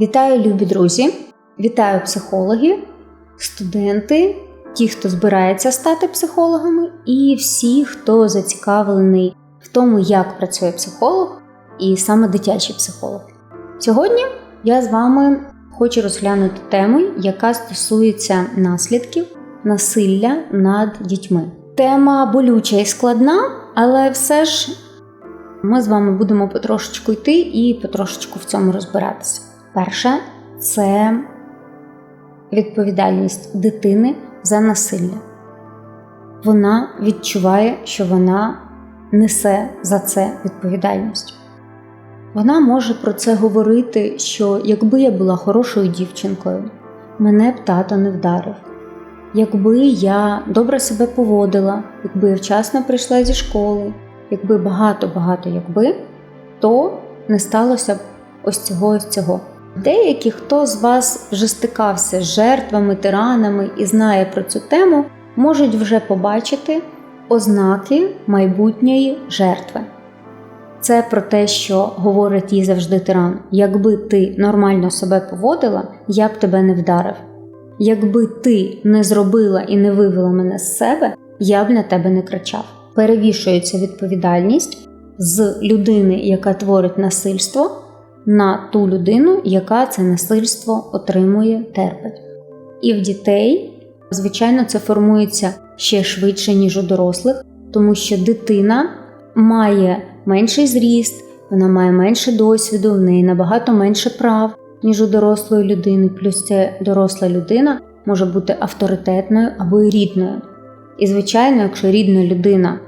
Вітаю, любі друзі! Вітаю психологи, студенти, ті, хто збирається стати психологами, і всі, хто зацікавлений в тому, як працює психолог, і саме дитячий психолог. Сьогодні я з вами хочу розглянути тему, яка стосується наслідків насилля над дітьми. Тема болюча і складна, але все ж ми з вами будемо потрошечку йти і потрошечку в цьому розбиратися. Перше це відповідальність дитини за насилля. Вона відчуває, що вона несе за це відповідальність. Вона може про це говорити, що якби я була хорошою дівчинкою, мене б тато не вдарив. Якби я добре себе поводила, якби я вчасно прийшла зі школи, якби багато-багато якби, то не сталося б ось цього ось цього. Деякі, хто з вас вже стикався з жертвами, тиранами і знає про цю тему, можуть вже побачити ознаки майбутньої жертви. Це про те, що говорить їй завжди тиран: якби ти нормально себе поводила, я б тебе не вдарив. Якби ти не зробила і не вивела мене з себе, я б на тебе не кричав. Перевішується відповідальність з людини, яка творить насильство, на ту людину, яка це насильство отримує, терпить. І в дітей, звичайно, це формується ще швидше, ніж у дорослих, тому що дитина має менший зріст, вона має менше досвіду, в неї набагато менше прав, ніж у дорослої людини, плюс ця доросла людина може бути авторитетною або і рідною. І, звичайно, якщо рідна людина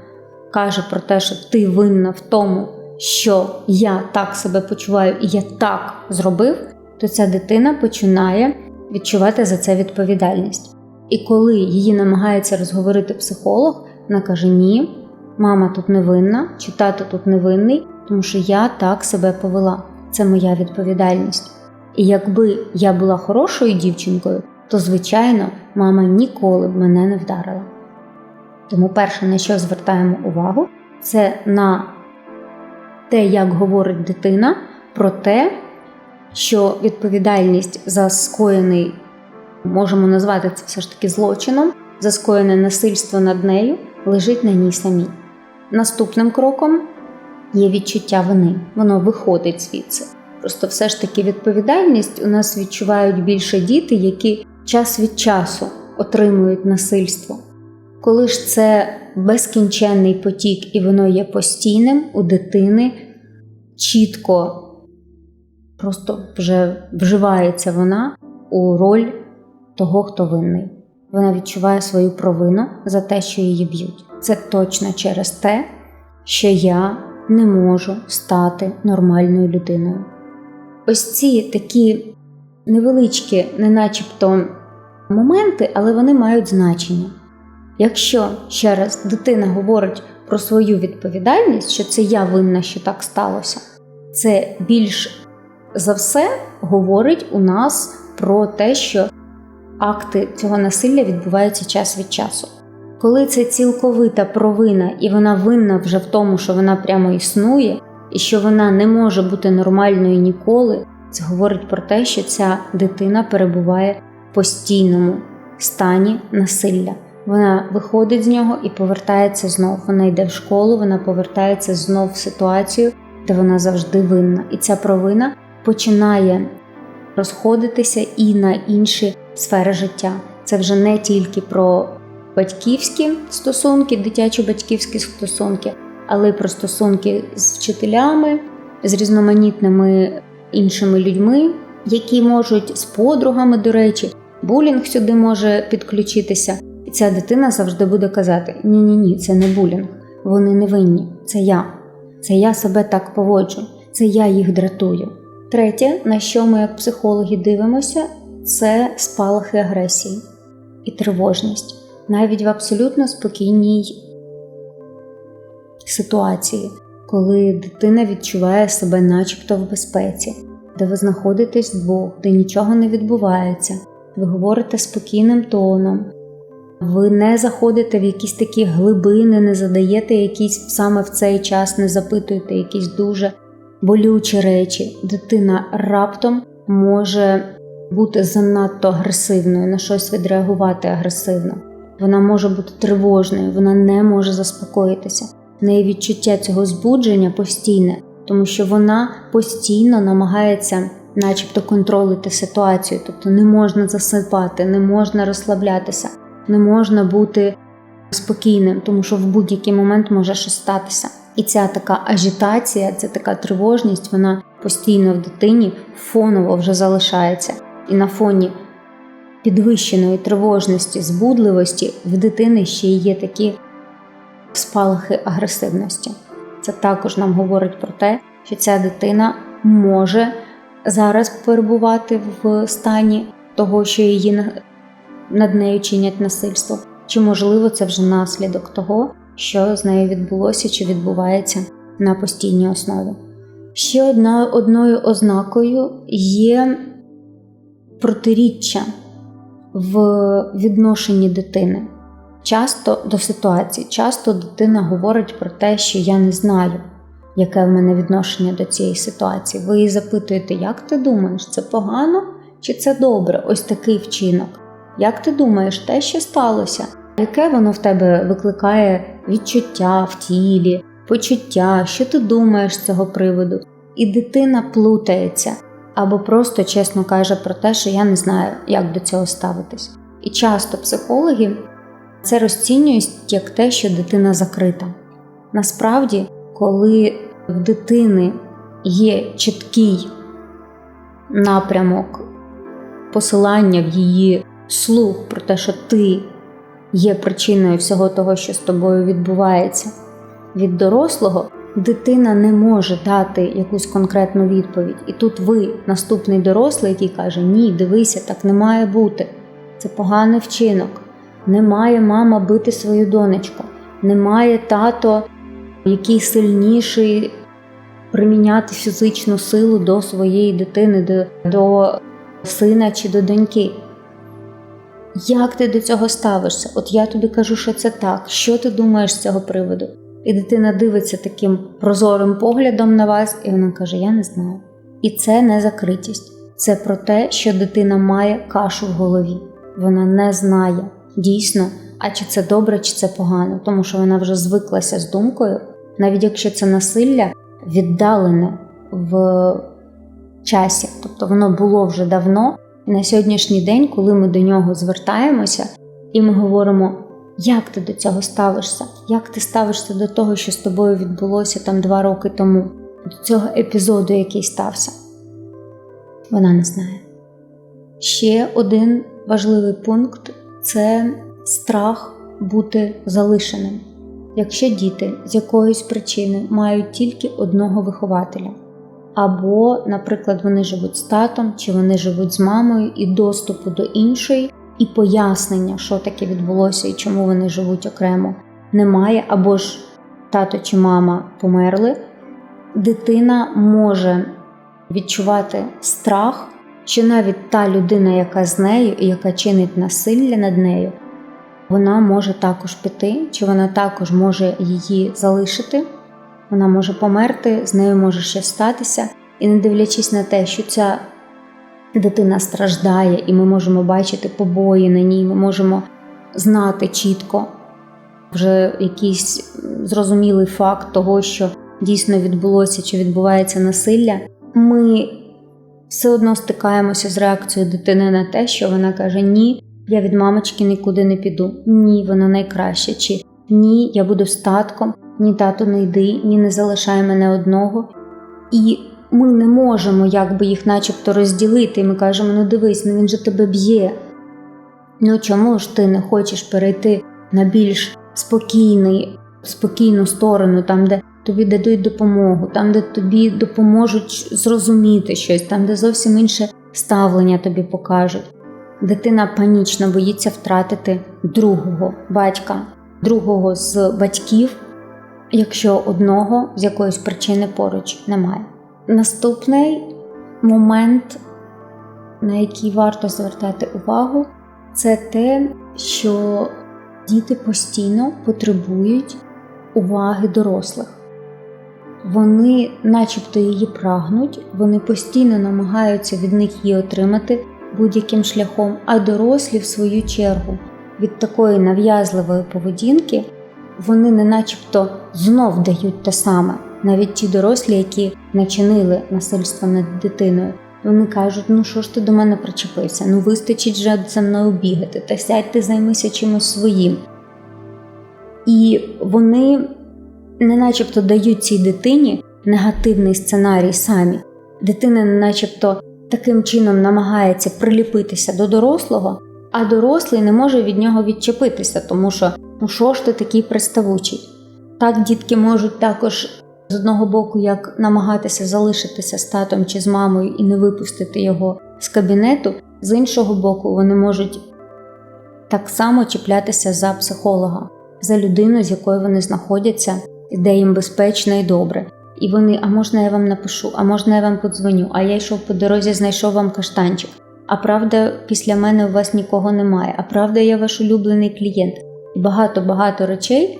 каже про те, що ти винна в тому, що я так себе почуваю і я так зробив, то ця дитина починає відчувати за це відповідальність. І коли її намагається розговорити психолог, вона каже: Ні, мама тут не винна, чи тато тут не винний, тому що я так себе повела. Це моя відповідальність. І якби я була хорошою дівчинкою, то, звичайно, мама ніколи б мене не вдарила. Тому перше, на що звертаємо увагу, це на те, як говорить дитина, про те, що відповідальність за скоєний, можемо назвати це все ж таки злочином, за скоєне насильство над нею лежить на ній самій. Наступним кроком є відчуття вини, воно виходить звідси. Просто все ж таки відповідальність у нас відчувають більше діти, які час від часу отримують насильство. Коли ж це безкінченний потік і воно є постійним, у дитини чітко просто вже вживається вона у роль того, хто винний. Вона відчуває свою провину за те, що її б'ють. Це точно через те, що я не можу стати нормальною людиною. Ось ці такі невеличкі, не начебто моменти, але вони мають значення. Якщо ще раз дитина говорить про свою відповідальність, що це я винна, що так сталося, це більш за все говорить у нас про те, що акти цього насилля відбуваються час від часу. Коли це цілковита провина, і вона винна вже в тому, що вона прямо існує, і що вона не може бути нормальною ніколи, це говорить про те, що ця дитина перебуває в постійному стані насилля. Вона виходить з нього і повертається знов. Вона йде в школу, вона повертається знов в ситуацію, де вона завжди винна. І ця провина починає розходитися і на інші сфери життя. Це вже не тільки про батьківські стосунки, дитячо-батьківські стосунки, але й про стосунки з вчителями, з різноманітними іншими людьми, які можуть з подругами, до речі, булінг сюди може підключитися. І ця дитина завжди буде казати: Ні-ні ні, це не булінг, вони не винні, це я. Це я себе так поводжу, це я їх дратую. Третє, на що ми, як психологи, дивимося, це спалахи агресії і тривожність, навіть в абсолютно спокійній ситуації, коли дитина відчуває себе, начебто, в безпеці, де ви знаходитесь вдвох, де нічого не відбувається, ви говорите спокійним тоном. Ви не заходите в якісь такі глибини, не задаєте якісь саме в цей час, не запитуєте якісь дуже болючі речі. Дитина раптом може бути занадто агресивною, на щось відреагувати агресивно. Вона може бути тривожною, вона не може заспокоїтися. В неї відчуття цього збудження постійне, тому що вона постійно намагається, начебто, контролити ситуацію, тобто не можна засипати, не можна розслаблятися, не можна бути спокійним, тому що в будь-який момент може щось статися. І ця така ажітація, ця така тривожність, вона постійно в дитині фоново вже залишається. І на фоні підвищеної тривожності, збудливості в дитини ще є такі спалахи агресивності. Це також нам говорить про те, що ця дитина може зараз перебувати в стані того, що її над нею чинять насильство, чи можливо це вже наслідок того, що з нею відбулося чи відбувається на постійній основі. Ще одна, одною ознакою є протиріччя в відношенні дитини. Часто до ситуації, часто дитина говорить про те, що я не знаю, яке в мене відношення до цієї ситуації. Ви її запитуєте, як ти думаєш, це погано чи це добре? Ось такий вчинок. Як ти думаєш, те, що сталося? Яке воно в тебе викликає відчуття в тілі, почуття, що ти думаєш з цього приводу? І дитина плутається або просто чесно каже про те, що я не знаю, як до цього ставитись. І часто психологи це розцінюють як те, що дитина закрита. Насправді, коли в дитини є чіткий напрямок посилання в її слух про те, що ти є причиною всього того, що з тобою відбувається, від дорослого дитина не може дати якусь конкретну відповідь. І тут ви, наступний дорослий, який каже: Ні, дивися, так не має бути. Це поганий вчинок. Не має мама бити свою донечку, не має тато, який сильніший приміняти фізичну силу до своєї дитини, до, до сина чи до доньки. Як ти до цього ставишся? От я тобі кажу, що це так. Що ти думаєш з цього приводу? І дитина дивиться таким прозорим поглядом на вас, і вона каже: Я не знаю. І це не закритість. Це про те, що дитина має кашу в голові. Вона не знає дійсно, а чи це добре, чи це погано, тому що вона вже звиклася з думкою, навіть якщо це насилля віддалене в часі, тобто воно було вже давно. На сьогоднішній день, коли ми до нього звертаємося, і ми говоримо, як ти до цього ставишся, як ти ставишся до того, що з тобою відбулося там два роки тому, до цього епізоду, який стався, вона не знає. Ще один важливий пункт це страх бути залишеним. Якщо діти з якоїсь причини мають тільки одного вихователя. Або, наприклад, вони живуть з татом, чи вони живуть з мамою, і доступу до іншої, і пояснення, що таке відбулося і чому вони живуть окремо, немає, або ж тато чи мама померли, дитина може відчувати страх, що навіть та людина, яка з нею і яка чинить насилля над нею, вона може також піти, чи вона також може її залишити вона може померти, з нею може щось статися, і не дивлячись на те, що ця дитина страждає, і ми можемо бачити побої на ній, ми можемо знати чітко вже якийсь зрозумілий факт того, що дійсно відбулося чи відбувається насилля, ми все одно стикаємося з реакцією дитини на те, що вона каже: Ні, я від мамочки нікуди не піду, ні, вона найкраща, чи ні, я буду статком ні тато не йди, ні не залишай мене одного. І ми не можемо якби їх начебто розділити. І ми кажемо: ну дивись, ну він же тебе б'є. Ну чому ж ти не хочеш перейти на більш спокійний, спокійну сторону, там, де тобі дадуть допомогу, там, де тобі допоможуть зрозуміти щось, там, де зовсім інше ставлення тобі покажуть. Дитина панічно боїться втратити другого батька, другого з батьків якщо одного з якоїсь причини поруч немає. Наступний момент, на який варто звертати увагу, це те, що діти постійно потребують уваги дорослих. вони, начебто, її прагнуть, вони постійно намагаються від них її отримати будь-яким шляхом, а дорослі, в свою чергу, від такої нав'язливої поведінки, вони не начебто знов дають те саме. Навіть ті дорослі, які начинили насильство над дитиною, вони кажуть: ну що ж ти до мене причепився? Ну вистачить же за мною бігати, та сядь ти займися чимось своїм. І вони не начебто дають цій дитині негативний сценарій самі. Дитина не начебто таким чином намагається приліпитися до дорослого, а дорослий не може від нього відчепитися, тому що ну що ж ти такий приставучий? Так дітки можуть також з одного боку як намагатися залишитися з татом чи з мамою і не випустити його з кабінету, з іншого боку, вони можуть так само чіплятися за психолога, за людину, з якою вони знаходяться, де їм безпечно і добре. І вони, а можна я вам напишу, а можна я вам подзвоню, а я йшов по дорозі, знайшов вам каштанчик. А правда, після мене у вас нікого немає, а правда, я ваш улюблений клієнт. Багато-багато речей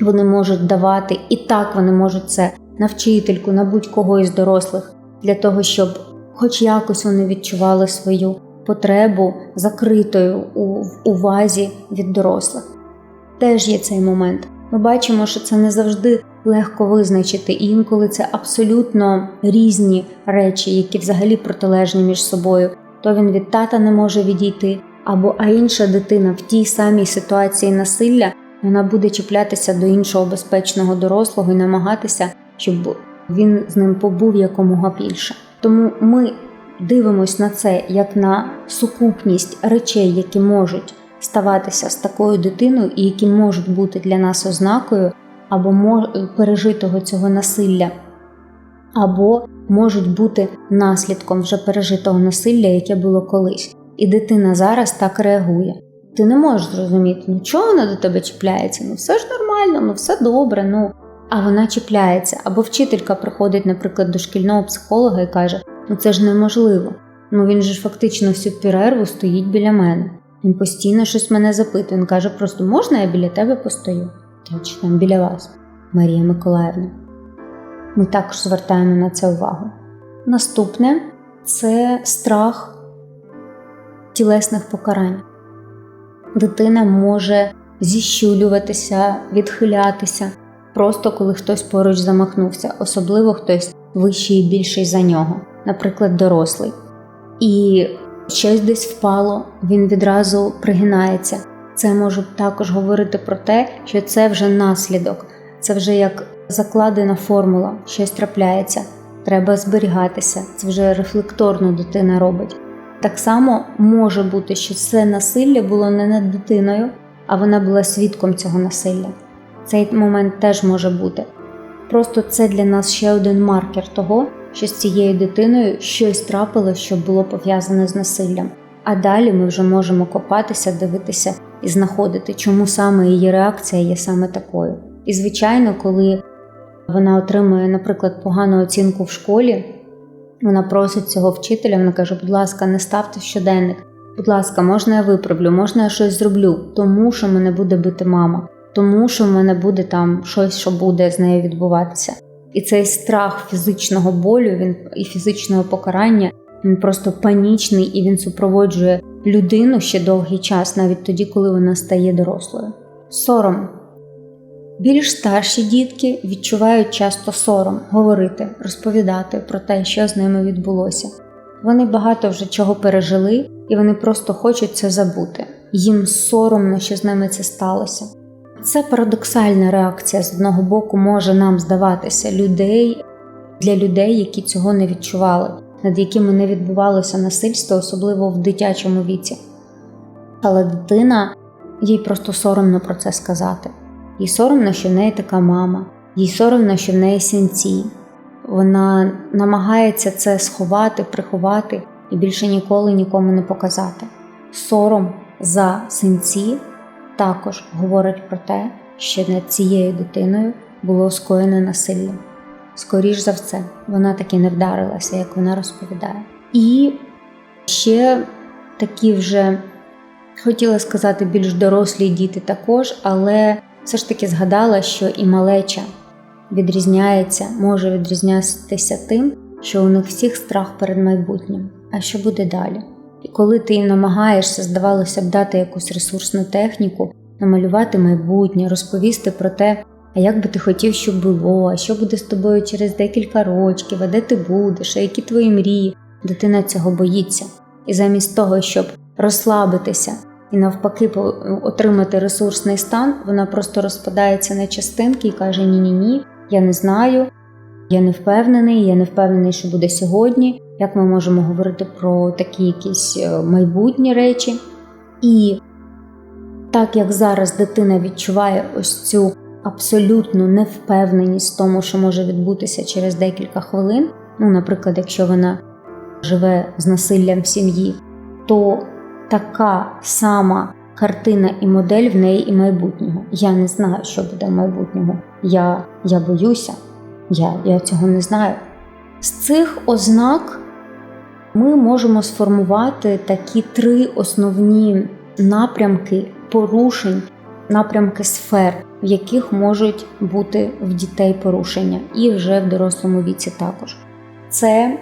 вони можуть давати, і так вони можуть це на вчительку, на будь-кого із дорослих, для того, щоб хоч якось вони відчували свою потребу закритою у увазі від дорослих. Теж є цей момент. Ми бачимо, що це не завжди легко визначити, і інколи це абсолютно різні речі, які взагалі протилежні між собою. То він від тата не може відійти, або а інша дитина в тій самій ситуації насилля вона буде чіплятися до іншого безпечного дорослого і намагатися, щоб він з ним побув якомога більше. Тому ми дивимось на це як на сукупність речей, які можуть ставатися з такою дитиною, і які можуть бути для нас ознакою або пережитого цього насилля, або можуть бути наслідком вже пережитого насилля, яке було колись. І дитина зараз так реагує. Ти не можеш зрозуміти, ну чого вона до тебе чіпляється? Ну все ж нормально, ну все добре. ну. А вона чіпляється. Або вчителька приходить, наприклад, до шкільного психолога і каже: Ну це ж неможливо. Ну він же фактично всю перерву стоїть біля мене. Він постійно щось мене запитує. Він каже: просто можна я біля тебе постою? Чи там біля вас, Марія Миколаївна. Ми також звертаємо на це увагу. Наступне це страх тілесних покарань. Дитина може зіщулюватися, відхилятися, просто коли хтось поруч замахнувся, особливо хтось вищий і більший за нього, наприклад, дорослий. І щось десь впало, він відразу пригинається. Це може також говорити про те, що це вже наслідок, це вже як закладена формула, щось трапляється, треба зберігатися, це вже рефлекторно дитина робить. Так само може бути, що це насилля було не над дитиною, а вона була свідком цього насилля. Цей момент теж може бути. Просто це для нас ще один маркер того, що з цією дитиною щось трапилось, що було пов'язане з насиллям. А далі ми вже можемо копатися, дивитися і знаходити, чому саме її реакція є саме такою. І, звичайно, коли вона отримує, наприклад, погану оцінку в школі, вона просить цього вчителя, вона каже: будь ласка, не ставте щоденник. Будь ласка, можна я виправлю, можна я щось зроблю, тому що мене буде бити мама, тому що в мене буде там щось, що буде з нею відбуватися. І цей страх фізичного болю, він і фізичного покарання, він просто панічний і він супроводжує людину ще довгий час, навіть тоді, коли вона стає дорослою. Сором. Більш старші дітки відчувають часто сором говорити, розповідати про те, що з ними відбулося. Вони багато вже чого пережили, і вони просто хочуть це забути. Їм соромно, що з ними це сталося. Це парадоксальна реакція з одного боку може нам здаватися людей для людей, які цього не відчували, над якими не відбувалося насильство, особливо в дитячому віці. Але дитина їй просто соромно про це сказати. Їй соромно, що в неї така мама, їй соромно, що в неї синці. Вона намагається це сховати, приховати і більше ніколи нікому не показати. Сором за синці також говорить про те, що над цією дитиною було скоєне насилля. Скоріш за все, вона таки не вдарилася, як вона розповідає. І ще такі вже хотіла сказати більш дорослі діти також, але все ж таки згадала, що і малеча відрізняється, може відрізнятися тим, що у них всіх страх перед майбутнім. А що буде далі? І коли ти намагаєшся, здавалося б, дати якусь ресурсну техніку, намалювати майбутнє, розповісти про те, а як би ти хотів, щоб було, а що буде з тобою через декілька років, а де ти будеш, а які твої мрії, дитина цього боїться. І замість того, щоб розслабитися і навпаки отримати ресурсний стан, вона просто розпадається на частинки і каже: Ні-ні ні, я не знаю, я не впевнений, я не впевнений, що буде сьогодні. Як ми можемо говорити про такі якісь е, майбутні речі? І так як зараз дитина відчуває ось цю абсолютну невпевненість в тому, що може відбутися через декілька хвилин, ну, наприклад, якщо вона живе з насиллям в сім'ї, то така сама картина і модель в неї і майбутнього. Я не знаю, що буде в майбутньому. Я я боюся, я, я цього не знаю. З цих ознак ми можемо сформувати такі три основні напрямки порушень, напрямки сфер, в яких можуть бути в дітей порушення, і вже в дорослому віці також. Це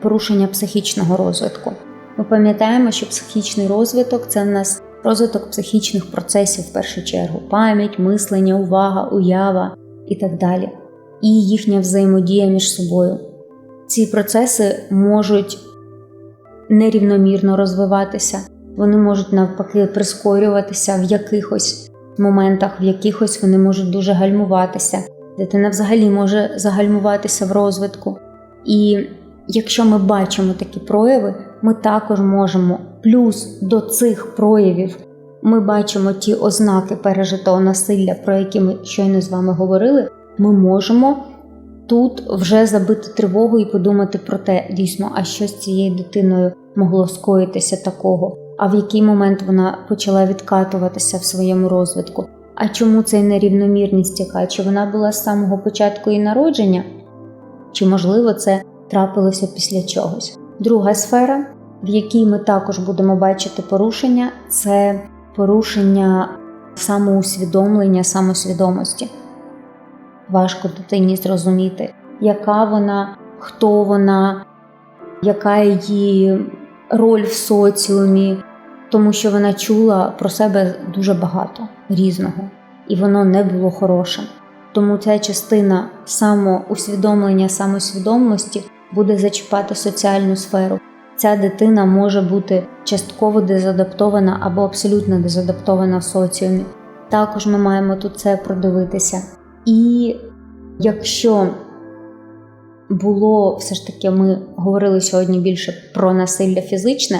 порушення психічного розвитку. Ми пам'ятаємо, що психічний розвиток це в нас розвиток психічних процесів в першу чергу: пам'ять, мислення, увага, уява і так далі, і їхня взаємодія між собою. Ці процеси можуть нерівномірно розвиватися, вони можуть навпаки прискорюватися в якихось моментах, в якихось вони можуть дуже гальмуватися. Дитина взагалі може загальмуватися в розвитку. І якщо ми бачимо такі прояви, ми також можемо плюс до цих проявів ми бачимо ті ознаки пережитого насилля, про які ми щойно з вами говорили, ми можемо тут вже забити тривогу і подумати про те, дійсно, а що з цією дитиною могло скоїтися такого, а в який момент вона почала відкатуватися в своєму розвитку. А чому цей нерівномірність яка? Чи вона була з самого початку і народження? Чи, можливо, це трапилося після чогось? Друга сфера, в якій ми також будемо бачити порушення, це порушення самоусвідомлення, самосвідомості. Важко дитині зрозуміти, яка вона, хто вона, яка її роль в соціумі, тому що вона чула про себе дуже багато різного, і воно не було хорошим. Тому ця частина самоусвідомлення, самосвідомості буде зачіпати соціальну сферу. Ця дитина може бути частково дезадаптована або абсолютно дезадаптована в соціумі. Також ми маємо тут це продивитися. І якщо було все ж таки, ми говорили сьогодні більше про насилля фізичне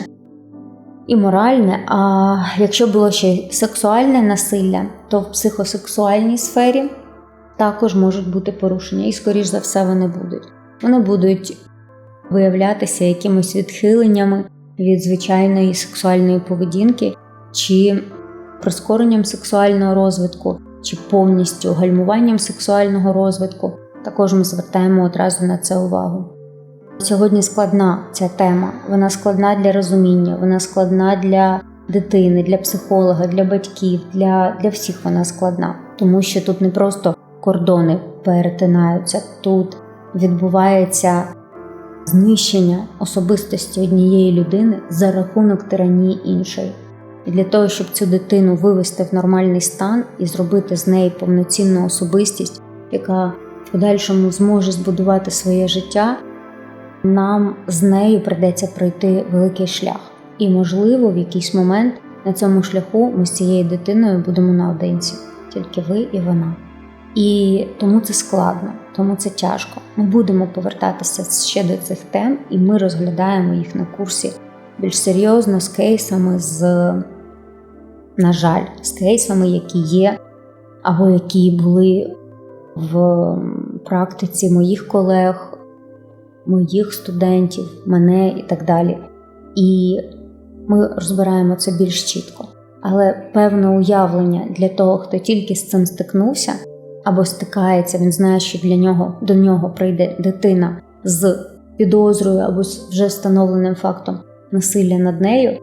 і моральне, а якщо було ще й сексуальне насилля, то в психосексуальній сфері також можуть бути порушення, і, скоріш за все, вони будуть. Вони будуть виявлятися якимось відхиленнями від звичайної сексуальної поведінки, чи прискоренням сексуального розвитку, чи повністю гальмуванням сексуального розвитку. Також ми звертаємо одразу на це увагу. Сьогодні складна ця тема, вона складна для розуміння, вона складна для дитини, для психолога, для батьків, для, для всіх вона складна, тому що тут не просто кордони перетинаються, тут відбувається знищення особистості однієї людини за рахунок тиранії іншої. І для того, щоб цю дитину вивести в нормальний стан і зробити з неї повноцінну особистість, яка в подальшому зможе збудувати своє життя, нам з нею придеться пройти великий шлях. І, можливо, в якийсь момент на цьому шляху ми з цією дитиною будемо наодинці, тільки ви і вона. І тому це складно, тому це тяжко. Ми будемо повертатися ще до цих тем, і ми розглядаємо їх на курсі більш серйозно з кейсами, з, на жаль, з кейсами, які є, або які були в практиці моїх колег, моїх студентів, мене і так далі. І ми розбираємо це більш чітко. Але певне уявлення для того, хто тільки з цим стикнувся або стикається, він знає, що для нього до нього прийде дитина з підозрою або з вже встановленим фактом насилля над нею.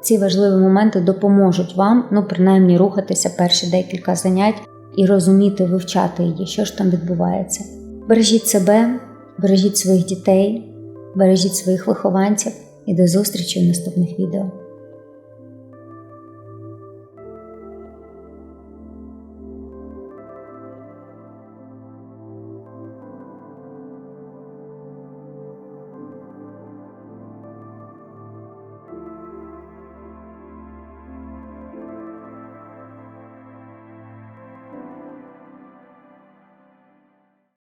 Ці важливі моменти допоможуть вам, ну принаймні, рухатися перші декілька занять і розуміти, вивчати її, що ж там відбувається. Бережіть себе, бережіть своїх дітей, бережіть своїх вихованців і до зустрічі в наступних відео.